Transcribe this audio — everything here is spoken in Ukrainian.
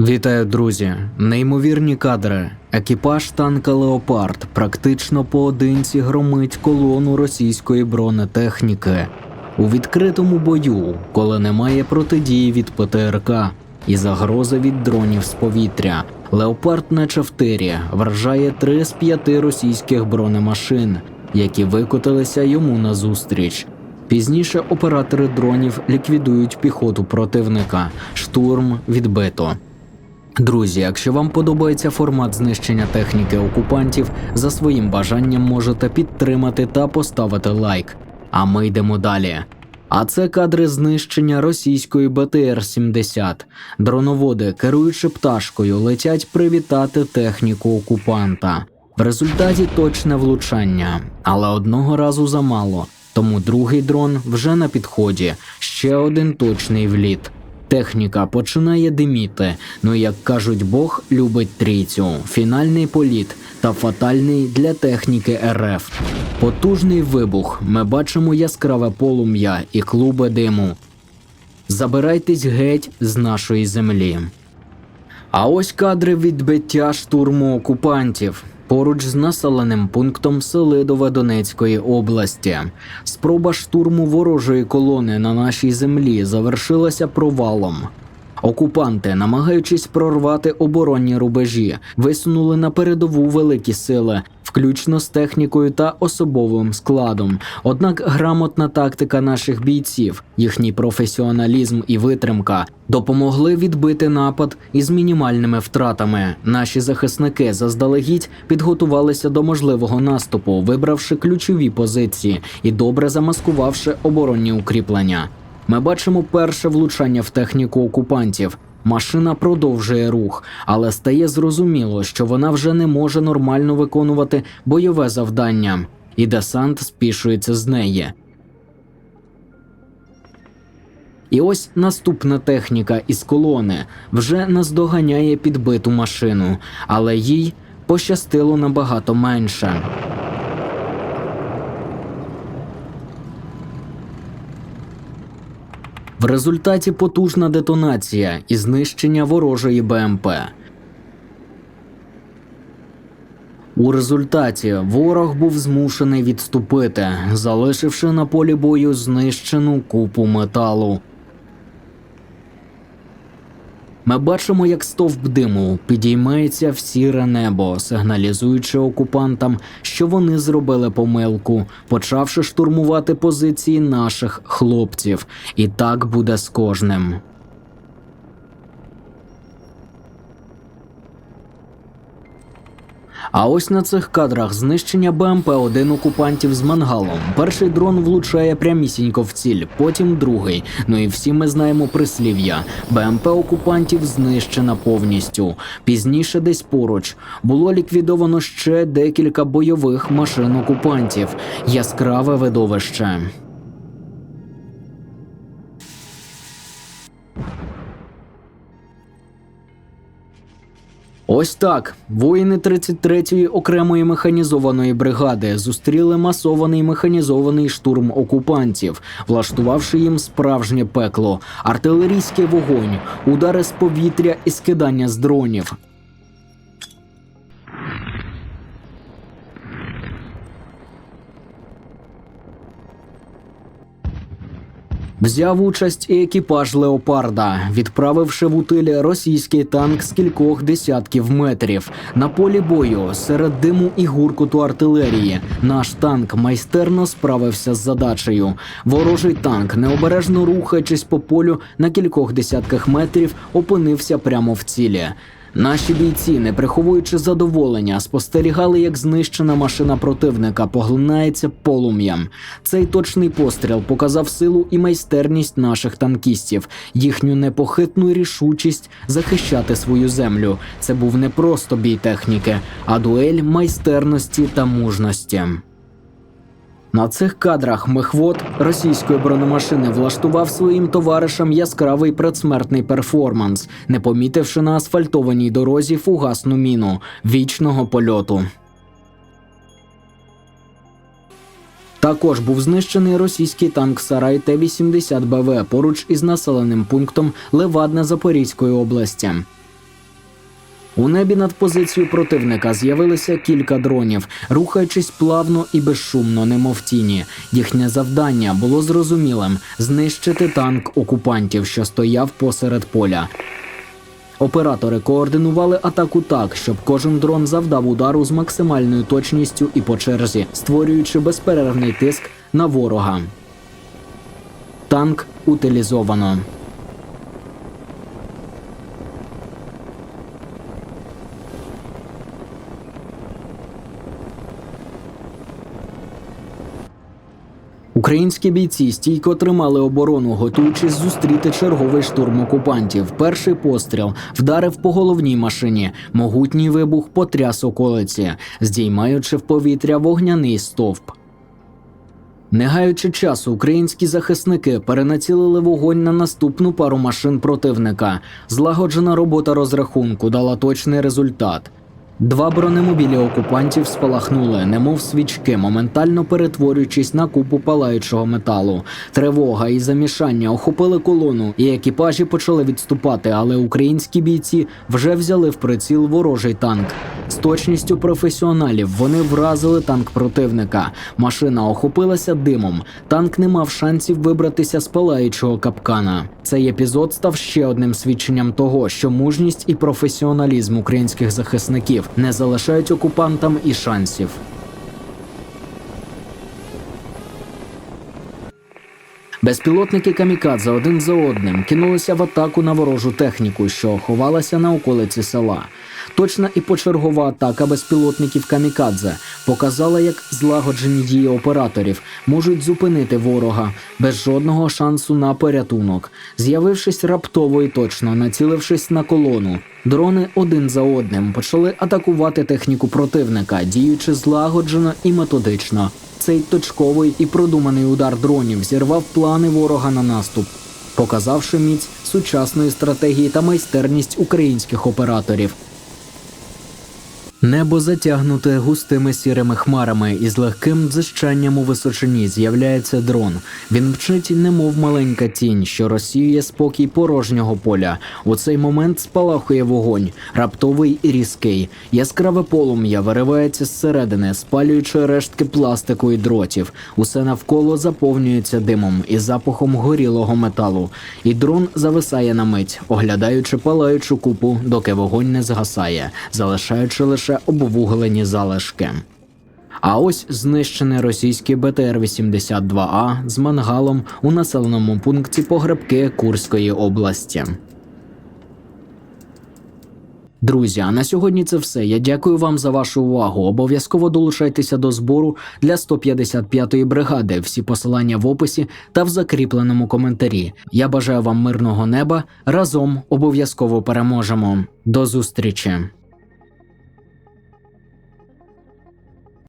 Вітаю, друзі! Неймовірні кадри. Екіпаж танка Леопард практично поодинці громить колону російської бронетехніки у відкритому бою, коли немає протидії від ПТРК і загрози від дронів з повітря. Леопард на чавтирі вражає три з п'яти російських бронемашин, які викотилися йому назустріч. Пізніше оператори дронів ліквідують піхоту противника. Штурм відбито. Друзі, якщо вам подобається формат знищення техніки окупантів, за своїм бажанням можете підтримати та поставити лайк. А ми йдемо далі. А це кадри знищення російської БТР-70. Дроноводи, керуючи пташкою, летять привітати техніку окупанта. В результаті точне влучання, але одного разу замало. Тому другий дрон вже на підході. Ще один точний вліт. Техніка починає диміти. Ну як кажуть, Бог любить трійцю. Фінальний політ та фатальний для техніки РФ. Потужний вибух. Ми бачимо яскраве полум'я і клуби диму. Забирайтесь геть з нашої землі. А ось кадри відбиття штурму окупантів поруч з населеним пунктом Селидове Донецької області. Спроба штурму ворожої колони на нашій землі завершилася провалом. Окупанти, намагаючись прорвати оборонні рубежі, висунули на передову великі сили, включно з технікою та особовим складом. Однак грамотна тактика наших бійців, їхній професіоналізм і витримка допомогли відбити напад із мінімальними втратами. Наші захисники заздалегідь підготувалися до можливого наступу, вибравши ключові позиції і добре замаскувавши оборонні укріплення. Ми бачимо перше влучання в техніку окупантів. Машина продовжує рух, але стає зрозуміло, що вона вже не може нормально виконувати бойове завдання, і десант спішується з неї. І ось наступна техніка із колони вже наздоганяє підбиту машину, але їй пощастило набагато менше. Результаті потужна детонація і знищення ворожої БМП. У результаті ворог був змушений відступити, залишивши на полі бою знищену купу металу. Ми бачимо, як стовп диму підіймається в сіре небо, сигналізуючи окупантам, що вони зробили помилку, почавши штурмувати позиції наших хлопців. І так буде з кожним. А ось на цих кадрах знищення БМП-1 окупантів з мангалом. Перший дрон влучає прямісінько в ціль, потім другий. Ну і всі ми знаємо прислів'я. БМП окупантів знищена повністю. Пізніше, десь поруч, було ліквідовано ще декілька бойових машин окупантів. Яскраве видовище. Ось так воїни 33-ї окремої механізованої бригади зустріли масований механізований штурм окупантів, влаштувавши їм справжнє пекло, артилерійський вогонь, удари з повітря і скидання з дронів. Взяв участь і екіпаж леопарда, відправивши в утилі російський танк з кількох десятків метрів. На полі бою серед диму і гуркоту артилерії. Наш танк майстерно справився з задачею. Ворожий танк, необережно рухаючись по полю на кількох десятках метрів, опинився прямо в цілі. Наші бійці, не приховуючи задоволення, спостерігали, як знищена машина противника поглинається полум'ям. Цей точний постріл показав силу і майстерність наших танкістів, їхню непохитну рішучість захищати свою землю. Це був не просто бій техніки, а дуель майстерності та мужності. На цих кадрах мехвод російської бронемашини влаштував своїм товаришам яскравий предсмертний перформанс, не помітивши на асфальтованій дорозі фугасну міну вічного польоту. Також був знищений російський танк Сарай Т-80 БВ поруч із населеним пунктом Левадне Запорізької області. У небі над позицією противника з'явилися кілька дронів, рухаючись плавно і безшумно, немов тіні. Їхнє завдання було зрозумілим знищити танк окупантів, що стояв посеред поля. Оператори координували атаку так, щоб кожен дрон завдав удару з максимальною точністю і по черзі, створюючи безперервний тиск на ворога. Танк утилізовано. Українські бійці стійко тримали оборону, готуючись зустріти черговий штурм окупантів. Перший постріл вдарив по головній машині. Могутній вибух потряс околиці, здіймаючи в повітря вогняний стовп. Не гаючи часу, українські захисники перенацілили вогонь на наступну пару машин противника. Злагоджена робота розрахунку дала точний результат. Два бронемобілі окупантів спалахнули, немов свічки, моментально перетворюючись на купу палаючого металу. Тривога і замішання охопили колону, і екіпажі почали відступати, але українські бійці вже взяли в приціл ворожий танк. З точністю професіоналів вони вразили танк противника. Машина охопилася димом. Танк не мав шансів вибратися з палаючого капкана. Цей епізод став ще одним свідченням того, що мужність і професіоналізм українських захисників не залишають окупантам і шансів. Безпілотники камікадзе один за одним кинулися в атаку на ворожу техніку, що ховалася на околиці села. Точна і почергова атака безпілотників камікадзе показала, як злагоджені дії операторів можуть зупинити ворога без жодного шансу на порятунок, з'явившись раптово і точно, націлившись на колону. Дрони один за одним почали атакувати техніку противника, діючи злагоджено і методично. Цей точковий і продуманий удар дронів зірвав плани ворога на наступ, показавши міць сучасної стратегії та майстерність українських операторів. Небо затягнуте густими сірими хмарами, і з легким дзищанням у височині з'являється дрон. Він мчить, немов маленька тінь, що розсіює спокій порожнього поля. У цей момент спалахує вогонь, раптовий і різкий. Яскраве полум'я виривається зсередини, спалюючи рештки пластику і дротів. Усе навколо заповнюється димом і запахом горілого металу. І дрон зависає на мить, оглядаючи палаючу купу, доки вогонь не згасає, залишаючи лише обвуглені залишки. А ось знищений російський БТР-82А з мангалом у населеному пункті Погребки Курської області. Друзі, а на сьогодні це все. Я дякую вам за вашу увагу. Обов'язково долучайтеся до збору для 155-ї бригади. Всі посилання в описі та в закріпленому коментарі. Я бажаю вам мирного неба. Разом обов'язково переможемо. До зустрічі!